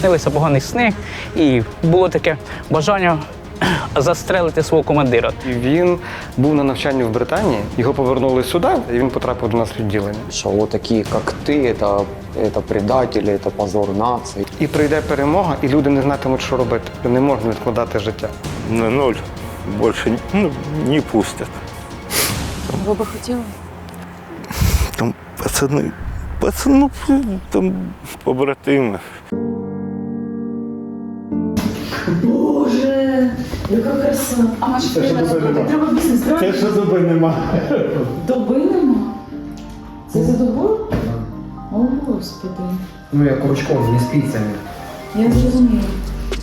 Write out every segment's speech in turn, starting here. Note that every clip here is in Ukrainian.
снилися погані сни, і було таке бажання застрелити свого командира. І він був на навчанні в Британії, його повернули сюди, і він потрапив до нас в відділення. Что вот такие, как ты, это, это предатели, это позор нации. І прийде перемога, і люди не знатимуть, що робити. Не можна відкладати життя. на ноль больше ну, не пустят. Ви би хотіли? Там пацаны, пацаны, там побратимы. Боже, яка краса. А наші треба бізнес, треба? Це що доби нема. Доби нема? Це за добу? О, Господи. Ну, я крючком, не спицями. Я зрозуміла.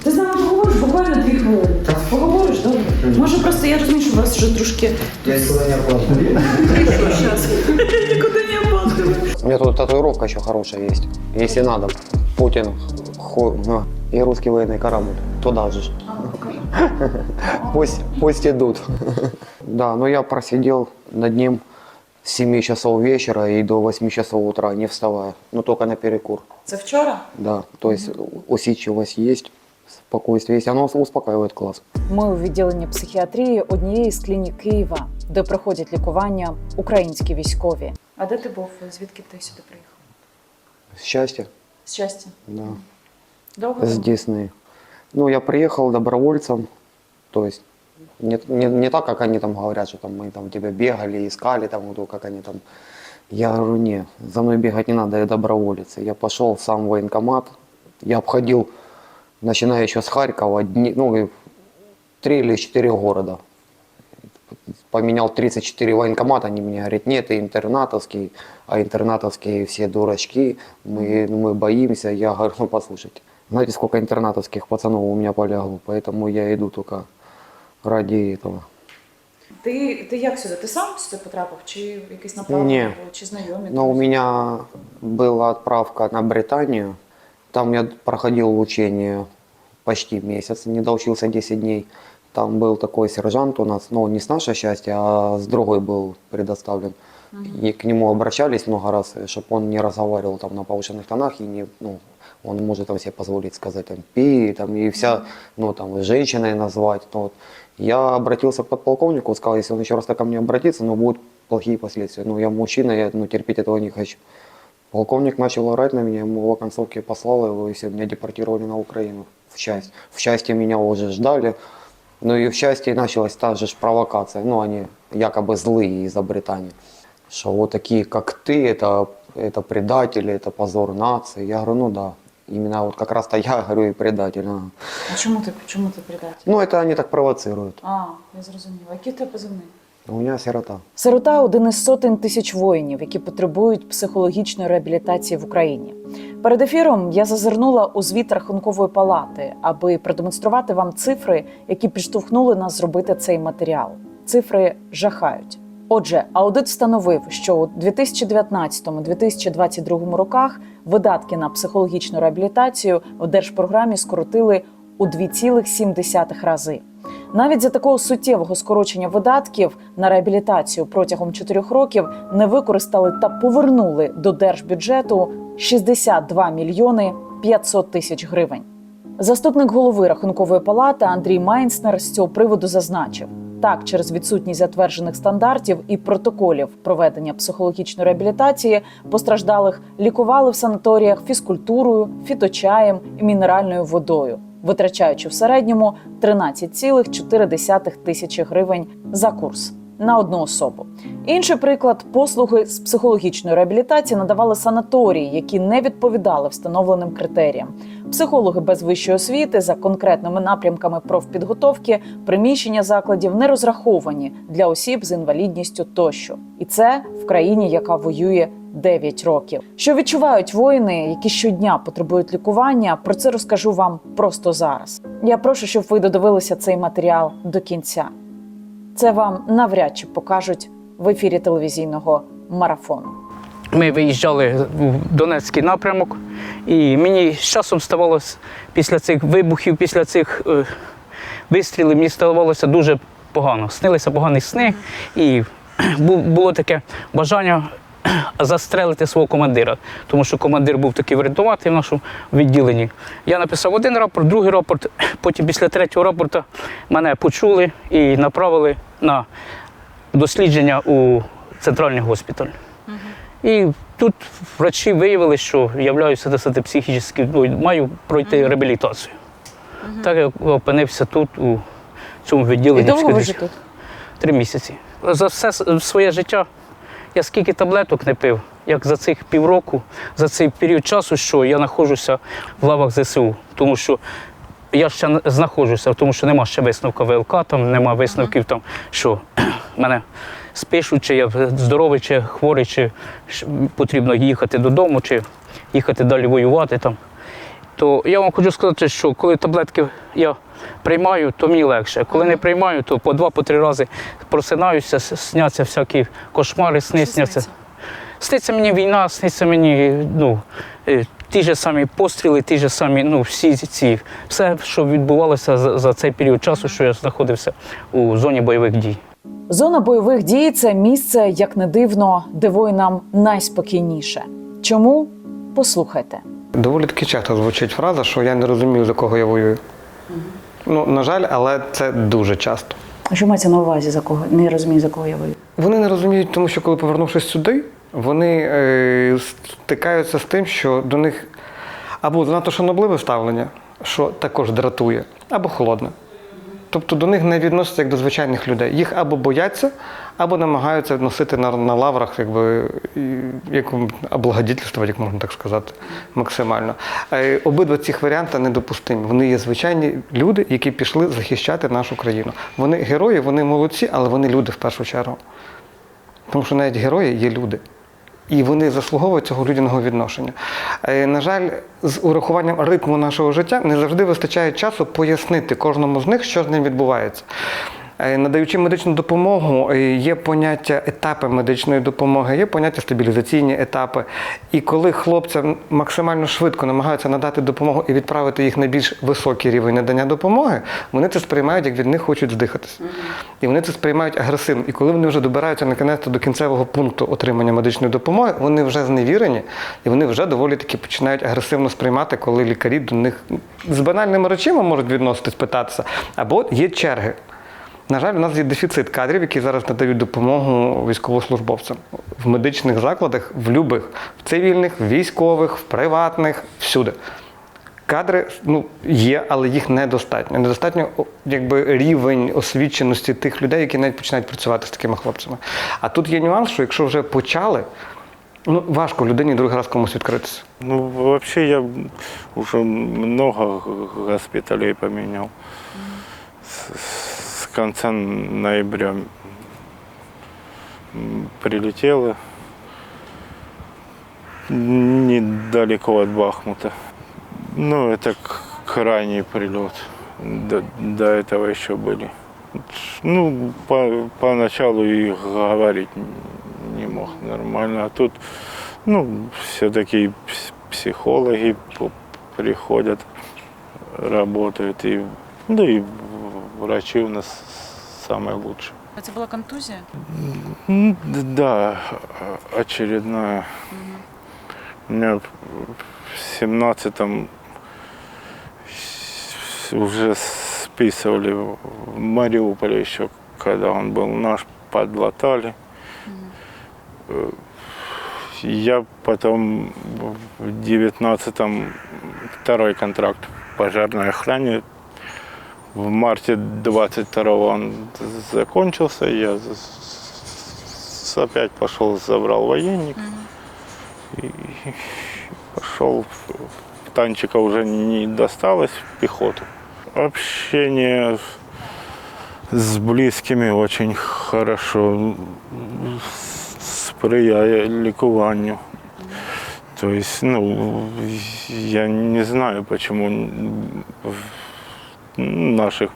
Ти з нами поговориш буквально дві хвилини. Поговориш, добре? Може просто я розумію, що у вас вже трошки Я никуда не оплачиваю. Нікуди не опаздую. У меня тут татуировка еще хорошая есть. Если надо, Путин ху- ну, и русский военный корабль. Туда же. Пусть, пусть идут. Да, но я просидел над ним с 7 часов вечера и до 8 часов утра, не вставая. Ну, только на перекур. Це вчора? Да, то есть усидчивость есть, спокойствие есть. Оно успокаивает класс. Ми у відділенні психіатрії однієї з клінік Києва, де проходять лікування українські військові. А де ти був? Звідки ти сюди приїхав? Счастье, З щастя. да. Довго? С Дисней. Ну, я приехал добровольцем, то есть не, не, не так, как они там говорят, что там мы там тебя бегали, искали, там, вот, как они там. Я говорю, не, за мной бегать не надо, я доброволец. Я пошел сам в военкомат, я обходил, начиная еще с Харькова, дни, ну, три или четыре города. Поменял 34 военкомата, они мне говорят, нет, ты интернатовский, а интернатовские все дурачки, мы, мы боимся. Я говорю, ну послушайте, знаете, сколько интернатовских пацанов у меня полягло, поэтому я иду только ради этого. Ти, ти як сюди? Ти сам сюди потрапив? Чи якийсь направлення Ні. було? Чи знайомі? Но у друзі? меня была отправка на Британию. Там я проходил учение почти месяц, не доучился 10 дней. Там был такой сержант у нас, ну, не с нашей части, а с другой был предоставлен. И к нему обращались много раз, чтобы он не разговаривал там на повышенных тонах и не, ну, он может там себе позволить сказать там пи, там и вся, ну там и женщиной назвать. Ну, вот. Я обратился к подполковнику, сказал, если он еще раз так ко мне обратится, ну будут плохие последствия. Ну я мужчина, я ну, терпеть этого не хочу. Полковник начал орать на меня, ему в оконцовке послал его, и все, меня депортировали на Украину в часть. В части меня уже ждали. Ну и в части началась та же провокация. Ну, они якобы злые из-за Британии. Что вот такие, как ты, это, это предатели, это позор нации. Я говорю, ну да. Именно вот как раз-то я говорю и предатель. ага. А чому ти, чому ти предатель? Ну, это они так провоцируют. А, я зрозуміла. Який в тебе позивний? У меня сирота. Сирота один із сотень тисяч воїнів, які потребують психологічної реабілітації в Україні. Перед ефіром я зазирнула у звіт рахункової палати, аби продемонструвати вам цифри, які підштовхнули нас зробити цей матеріал. Цифри жахають. Отже, аудит встановив, що у 2019-2022 роках видатки на психологічну реабілітацію в держпрограмі скоротили у 2,7 рази. Навіть за такого суттєвого скорочення видатків на реабілітацію протягом 4 років не використали та повернули до держбюджету 62 мільйони 500 тисяч гривень. Заступник голови рахункової палати Андрій Майнснер з цього приводу зазначив: так, через відсутність затверджених стандартів і протоколів проведення психологічної реабілітації постраждалих лікували в санаторіях фізкультурою, фіточаєм і мінеральною водою, витрачаючи в середньому 13,4 тисячі гривень за курс на одну особу. Інший приклад послуги з психологічної реабілітації надавали санаторії, які не відповідали встановленим критеріям. Психологи без вищої освіти за конкретними напрямками профпідготовки, приміщення закладів не розраховані для осіб з інвалідністю тощо. І це в країні, яка воює 9 років. Що відчувають воїни, які щодня потребують лікування? Про це розкажу вам просто зараз. Я прошу, щоб ви додивилися цей матеріал до кінця. Це вам навряд чи покажуть в ефірі телевізійного марафону. Ми виїжджали в Донецький напрямок, і мені з часом ставалося після цих вибухів, після цих е, вистрілів, мені ставалося дуже погано. Снилися погані сни, і було таке бажання застрелити свого командира, тому що командир був такий врятувати в нашому відділенні. Я написав один рапорт, другий рапорт, потім після третього рапорта мене почули і направили на дослідження у центральний госпіталь. І тут врачі виявили, що являюся досить психічно, ну, маю пройти реабілітацію. Так я опинився тут, у цьому І відділенні. довго ви вже тут? Три місяці. За все своє життя я скільки таблеток не пив, як за цих півроку, за цей період часу, що я знаходжуся в лавах ЗСУ. Тому що я ще знаходжуся, тому що нема ще висновка ВЛК, там нема висновків, там, що мене спишуть, чи я здоровий, чи хворий, чи потрібно їхати додому, чи їхати далі воювати там. То я вам хочу сказати, що коли таблетки я приймаю, то мені легше. Коли не приймаю, то по два-по три рази просинаюся, сняться всякі кошмари, сни сняться. Сниться мені війна, сниться мені ну, е, ті ж самі постріли, ті ж самі, ну, всі ці, все, що відбувалося за, за цей період часу, що я знаходився у зоні бойових дій. Зона бойових дій це місце, як не дивно, де воїнам найспокійніше. Чому? Послухайте. Доволі таки часто звучить фраза, що я не розумію, за кого я воюю. Ну, на жаль, але це дуже часто. А що мається на увазі за кого? Не розумію, за кого я воюю. Вони не розуміють, тому що коли повернувшись сюди, вони е, стикаються з тим, що до них або занадто шанобливе ставлення, що також дратує, або холодне. Тобто до них не відносяться як до звичайних людей. Їх або бояться, або намагаються носити на, на лаврах, якби як облагодітельствувати, як можна так сказати, максимально. Е, Обидва цих варіанти недопустимі. Вони є звичайні люди, які пішли захищати нашу країну. Вони герої, вони молодці, але вони люди в першу чергу. Тому що навіть герої є люди. І вони заслуговують цього людяного відношення. Е, На жаль, з урахуванням ритму нашого життя не завжди вистачає часу пояснити кожному з них, що з ним відбувається. Е, Надаючи медичну допомогу, е, є поняття етапи медичної допомоги, є поняття стабілізаційні етапи. І коли хлопцям максимально швидко намагаються надати допомогу і відправити їх на більш високий рівень надання допомоги, вони це сприймають, як від них хочуть здихатися. І вони це сприймають агресивно. І коли вони вже добираються наконець до кінцевого пункту отримання медичної допомоги, вони вже зневірені і вони вже доволі таки починають агресивно сприймати, коли лікарі до них з банальними речами можуть відноситись, питатися, або є черги. На жаль, у нас є дефіцит кадрів, які зараз надають допомогу військовослужбовцям в медичних закладах, в любих, в цивільних, в військових, в приватних, всюди. Кадри ну, є, але їх недостатньо. Недостатньо якби, рівень освіченості тих людей, які навіть починають працювати з такими хлопцями. А тут є нюанс, що якщо вже почали, ну важко людині другий раз комусь відкритися. Ну, вообще я уже много г- госпиталей поменял. С, с конца ноября м, прилетело недалеко от Бахмута. Ну, это крайний прилет. До, до этого еще были. Ну, по, поначалу и говорить не мог нормально. А тут, ну, все-таки психологи приходят, работают. И, да и врачи у нас самые лучшие. Контузія? М, д- Да, очередная. У меня в семнадцатом уже списывали в Мариуполе еще, когда он был наш, подлатали. Э, Я потом в девятнадцатом второй контракт в пожарной охране. В марте 22-го он закончился, я опять пошел, забрал военник и пошел. В танчика уже не досталось в пехоту. Общение с близкими очень хорошо, сприяє лікуванню. То есть, ну, я не знаю, почему наших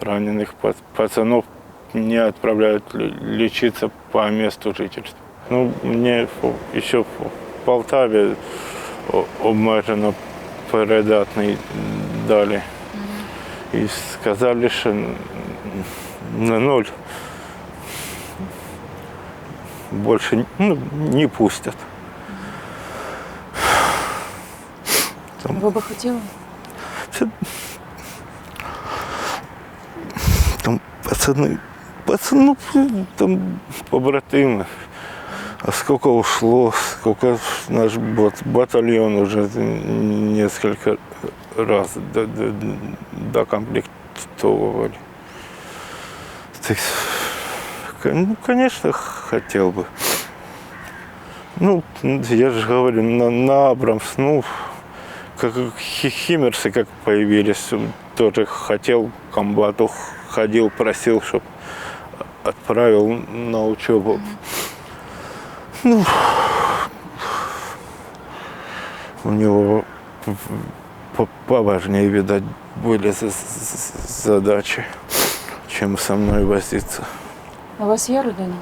раненых па- пацанов не отправляют ле- лечиться по месту жительства. Ну, мне еще в Полтаве обмежено передатний дали. І сказали, що на ноль больше ну, не пустят. Ви би хотіли? Там пацаны, пацаны, там побратимы. А сколько ушло, сколько наш бат- батальон уже несколько раз до- до- докомплектовывали. Так, ну, конечно, хотел бы. Ну, я же говорю, на, на Абрамс, ну, как хи- химерсы как появились, тоже хотел комбату, ходил, просил, чтобы отправил на учебу. Ну, у него по- поважнее, видать, были за- за- задачи, чем со мной возиться. У вас є родина?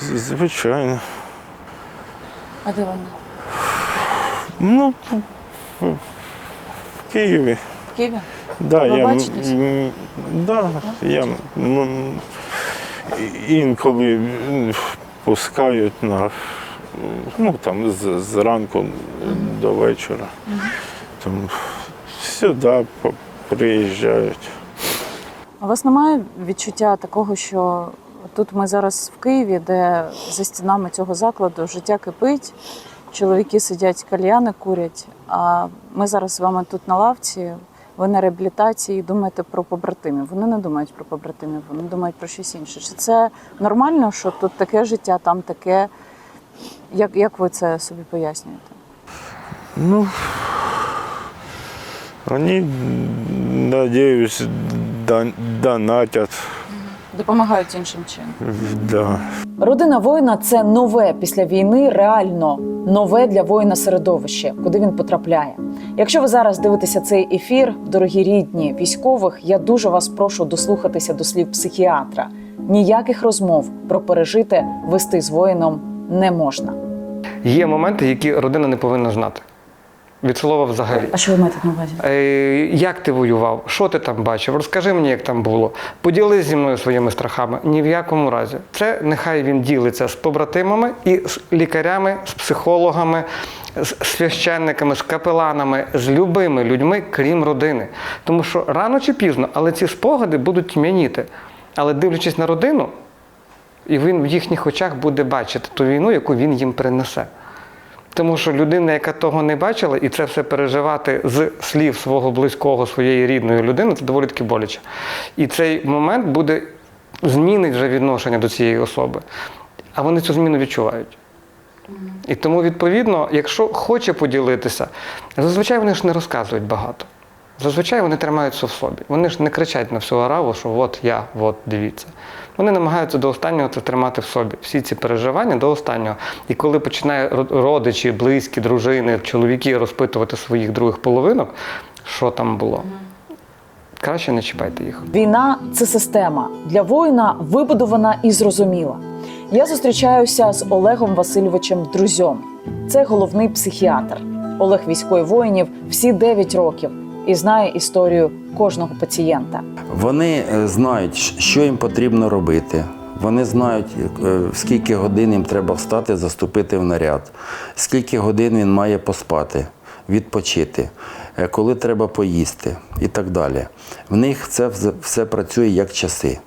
З- Звичайно. А де вона? Ну, в в Києві. В Києві? Да, я, да, я інколи пускають на ну, там, з, зранку до вечора. Там, сюди приїжджають. У вас немає відчуття такого, що тут ми зараз в Києві, де за стінами цього закладу життя кипить, чоловіки сидять, кальяни курять, а ми зараз з вами тут на лавці, ви на реабілітації думаєте про побратимів. Вони не думають про побратимів, вони думають про щось інше. Чи це нормально, що тут таке життя, там таке? Як, як ви це собі пояснюєте? Ну, они, надеюсь, дон- донатят. Допомагають іншим чином. Да. Родина воїна це нове після війни, реально нове для воїна середовище, куди він потрапляє. Якщо ви зараз дивитеся цей ефір, дорогі рідні військових, я дуже вас прошу дослухатися до слів психіатра. Ніяких розмов про пережите вести з воїном не можна. Є моменти, які родина не повинна знати. Від слова взагалі. А що ви маєте на увазі? Е, Як ти воював? Що ти там бачив? Розкажи мені, як там було. Поділись зі мною своїми страхами. Ні в якому разі. Це нехай він ділиться з побратимами і з лікарями, з психологами, з священниками, з капеланами, з любими людьми, крім родини. Тому що рано чи пізно, але ці спогади будуть тьмяніти. Але дивлячись на родину, і він в їхніх очах буде бачити ту війну, яку він їм принесе. Тому що людина, яка того не бачила, і це все переживати з слів свого близького, своєї рідної людини, це доволі таки боляче. І цей момент буде змінить вже відношення до цієї особи. А вони цю зміну відчувають. І тому, відповідно, якщо хоче поділитися, зазвичай вони ж не розказують багато. Зазвичай вони тримаються в собі. Вони ж не кричать на всю ораву, що от я, от дивіться. Вони намагаються до останнього це тримати в собі. Всі ці переживання до останнього. І коли починає родичі, близькі, дружини, чоловіки розпитувати своїх других половинок, що там було, краще не чіпайте їх. Війна це система для воїна вибудована і зрозуміла. Я зустрічаюся з Олегом Васильовичем Друзьом. Це головний психіатр. Олег військовий воїнів всі 9 років і знає історію кожного пацієнта. Вони е, знають, що їм потрібно робити. Вони знають, е, скільки годин їм треба встати, заступити в наряд, скільки годин він має поспати, відпочити, е, коли треба поїсти і так далі. В них це все працює як часи.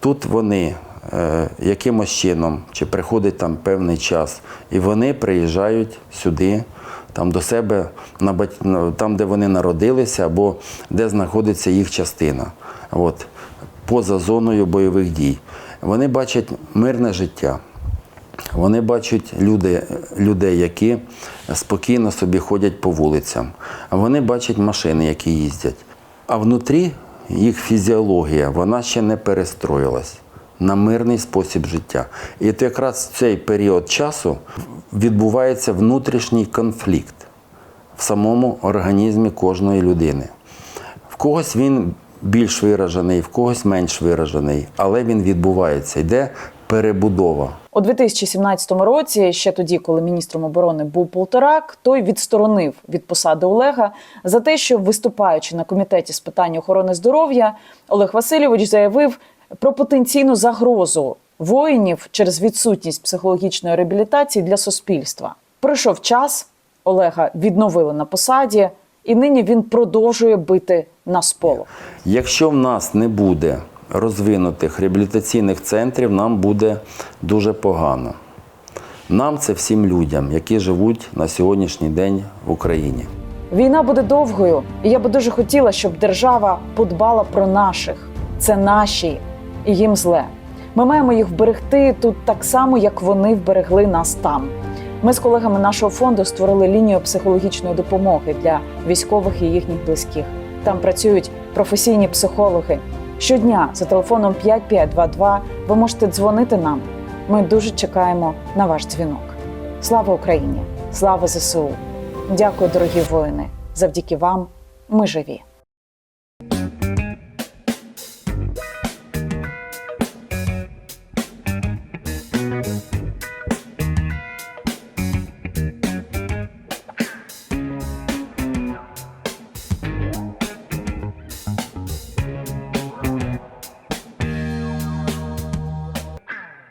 Тут вони е, якимось чином, чи приходить там певний час, і вони приїжджають сюди, там до себе, на бать- там, де вони народилися, або де знаходиться їх частина. От, поза зоною бойових дій. Вони бачать мирне життя. Вони бачать люди, людей, які спокійно собі ходять по вулицям. Вони бачать машини, які їздять. А внутрі їх фізіологія, вона ще не перестроїлась на мирний спосіб життя. І от якраз цей період часу відбувається внутрішній конфлікт в самому організмі кожної людини. В когось він більш виражений, в когось менш виражений, але він відбувається, йде перебудова. У 2017 році, ще тоді, коли міністром оборони був Полторак, той відсторонив від посади Олега за те, що виступаючи на комітеті з питань охорони здоров'я, Олег Васильович заявив про потенційну загрозу воїнів через відсутність психологічної реабілітації для суспільства. Пройшов час, Олега відновили на посаді, і нині він продовжує бити на сполох. Якщо в нас не буде розвинутих реабілітаційних центрів, нам буде дуже погано. Нам це всім людям, які живуть на сьогоднішній день в Україні. Війна буде довгою, і я би дуже хотіла, щоб держава подбала про наших. Це наші, і їм зле. Ми маємо їх вберегти тут так само, як вони вберегли нас там. Ми з колегами нашого фонду створили лінію психологічної допомоги для військових і їхніх близьких. Там працюють професійні психологи. Щодня за телефоном 5522 ви можете дзвонити нам. Ми дуже чекаємо на ваш дзвінок. Слава Україні! Слава ЗСУ! Дякую, дорогі воїни! Завдяки вам ми живі.